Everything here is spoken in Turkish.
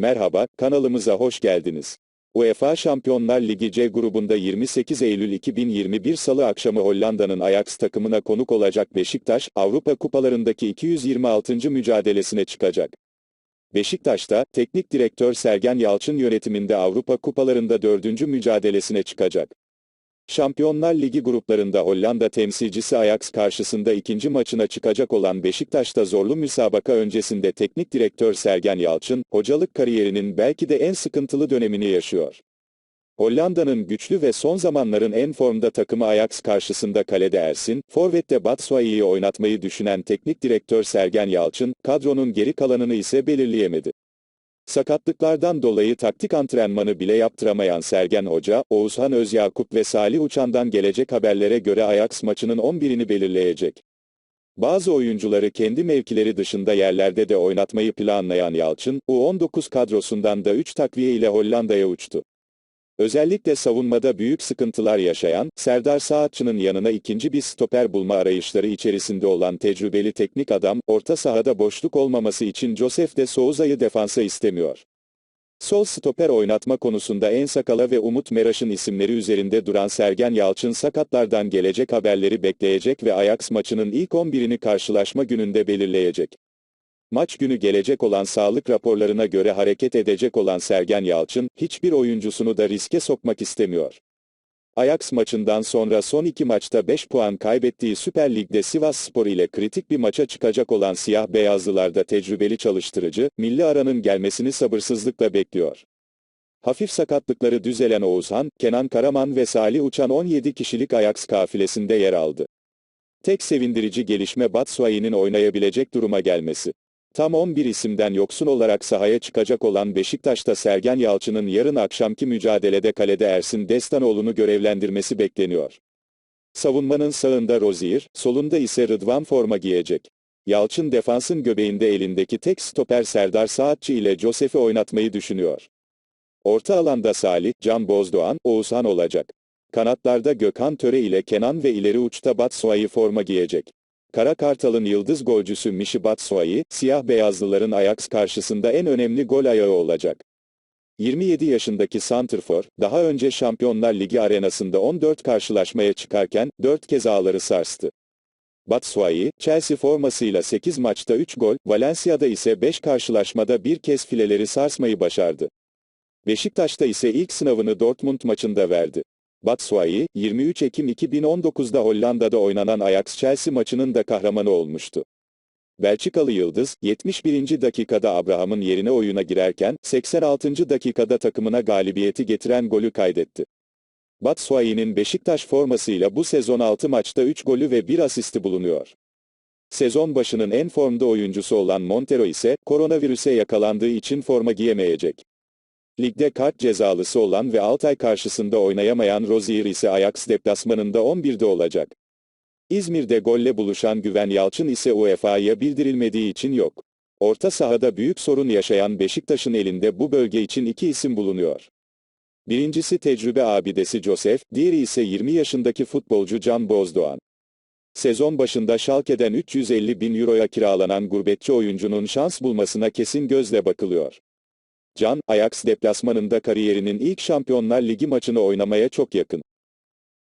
Merhaba, kanalımıza hoş geldiniz. UEFA Şampiyonlar Ligi C grubunda 28 Eylül 2021 Salı akşamı Hollanda'nın Ajax takımına konuk olacak Beşiktaş, Avrupa Kupalarındaki 226. mücadelesine çıkacak. Beşiktaş'ta, teknik direktör Sergen Yalçın yönetiminde Avrupa Kupalarında dördüncü mücadelesine çıkacak. Şampiyonlar Ligi gruplarında Hollanda temsilcisi Ajax karşısında ikinci maçına çıkacak olan Beşiktaş'ta zorlu müsabaka öncesinde teknik direktör Sergen Yalçın, hocalık kariyerinin belki de en sıkıntılı dönemini yaşıyor. Hollanda'nın güçlü ve son zamanların en formda takımı Ajax karşısında kalede Ersin, Forvet'te Batshuayi'yi oynatmayı düşünen teknik direktör Sergen Yalçın, kadronun geri kalanını ise belirleyemedi. Sakatlıklardan dolayı taktik antrenmanı bile yaptıramayan Sergen Hoca, Oğuzhan Özyakup ve Salih Uçan'dan gelecek haberlere göre Ajax maçının 11'ini belirleyecek. Bazı oyuncuları kendi mevkileri dışında yerlerde de oynatmayı planlayan Yalçın, U19 kadrosundan da 3 takviye ile Hollanda'ya uçtu. Özellikle savunmada büyük sıkıntılar yaşayan, Serdar Saatçı'nın yanına ikinci bir stoper bulma arayışları içerisinde olan tecrübeli teknik adam, orta sahada boşluk olmaması için Josef de Souza'yı defansa istemiyor. Sol stoper oynatma konusunda En Sakala ve Umut Meraş'ın isimleri üzerinde duran Sergen Yalçın sakatlardan gelecek haberleri bekleyecek ve Ajax maçının ilk 11'ini karşılaşma gününde belirleyecek. Maç günü gelecek olan sağlık raporlarına göre hareket edecek olan Sergen Yalçın, hiçbir oyuncusunu da riske sokmak istemiyor. Ajax maçından sonra son iki maçta 5 puan kaybettiği Süper Lig'de Sivas Spor ile kritik bir maça çıkacak olan siyah beyazlılarda tecrübeli çalıştırıcı, milli aranın gelmesini sabırsızlıkla bekliyor. Hafif sakatlıkları düzelen Oğuzhan, Kenan Karaman ve Salih Uçan 17 kişilik Ajax kafilesinde yer aldı. Tek sevindirici gelişme Batshuayi'nin oynayabilecek duruma gelmesi. Tam 11 isimden yoksun olarak sahaya çıkacak olan Beşiktaş'ta Sergen Yalçın'ın yarın akşamki mücadelede kalede Ersin Destanoğlu'nu görevlendirmesi bekleniyor. Savunmanın sağında Rozier, solunda ise Rıdvan forma giyecek. Yalçın defansın göbeğinde elindeki tek stoper Serdar Saatçı ile Josef'i oynatmayı düşünüyor. Orta alanda Salih, Can Bozdoğan, Oğuzhan olacak. Kanatlarda Gökhan Töre ile Kenan ve ileri uçta Batshuayi forma giyecek. Kara Kartal'ın yıldız golcüsü Mişi Batshuayi, siyah beyazlıların Ajax karşısında en önemli gol ayağı olacak. 27 yaşındaki Santrfor, daha önce Şampiyonlar Ligi arenasında 14 karşılaşmaya çıkarken, 4 kez ağları sarstı. Batshuayi, Chelsea formasıyla 8 maçta 3 gol, Valencia'da ise 5 karşılaşmada bir kez fileleri sarsmayı başardı. Beşiktaş'ta ise ilk sınavını Dortmund maçında verdi. Batshuayi, 23 Ekim 2019'da Hollanda'da oynanan Ajax-Chelsea maçının da kahramanı olmuştu. Belçikalı Yıldız, 71. dakikada Abraham'ın yerine oyuna girerken, 86. dakikada takımına galibiyeti getiren golü kaydetti. Batshuayi'nin Beşiktaş formasıyla bu sezon 6 maçta 3 golü ve 1 asisti bulunuyor. Sezon başının en formda oyuncusu olan Montero ise, koronavirüse yakalandığı için forma giyemeyecek. Ligde kart cezalısı olan ve Altay karşısında oynayamayan Rozier ise Ajax deplasmanında 11'de olacak. İzmir'de golle buluşan Güven Yalçın ise UEFA'ya bildirilmediği için yok. Orta sahada büyük sorun yaşayan Beşiktaş'ın elinde bu bölge için iki isim bulunuyor. Birincisi tecrübe abidesi Josef, diğeri ise 20 yaşındaki futbolcu Can Bozdoğan. Sezon başında Schalke'den 350 bin euroya kiralanan gurbetçi oyuncunun şans bulmasına kesin gözle bakılıyor. Can, Ajax deplasmanında kariyerinin ilk Şampiyonlar Ligi maçını oynamaya çok yakın.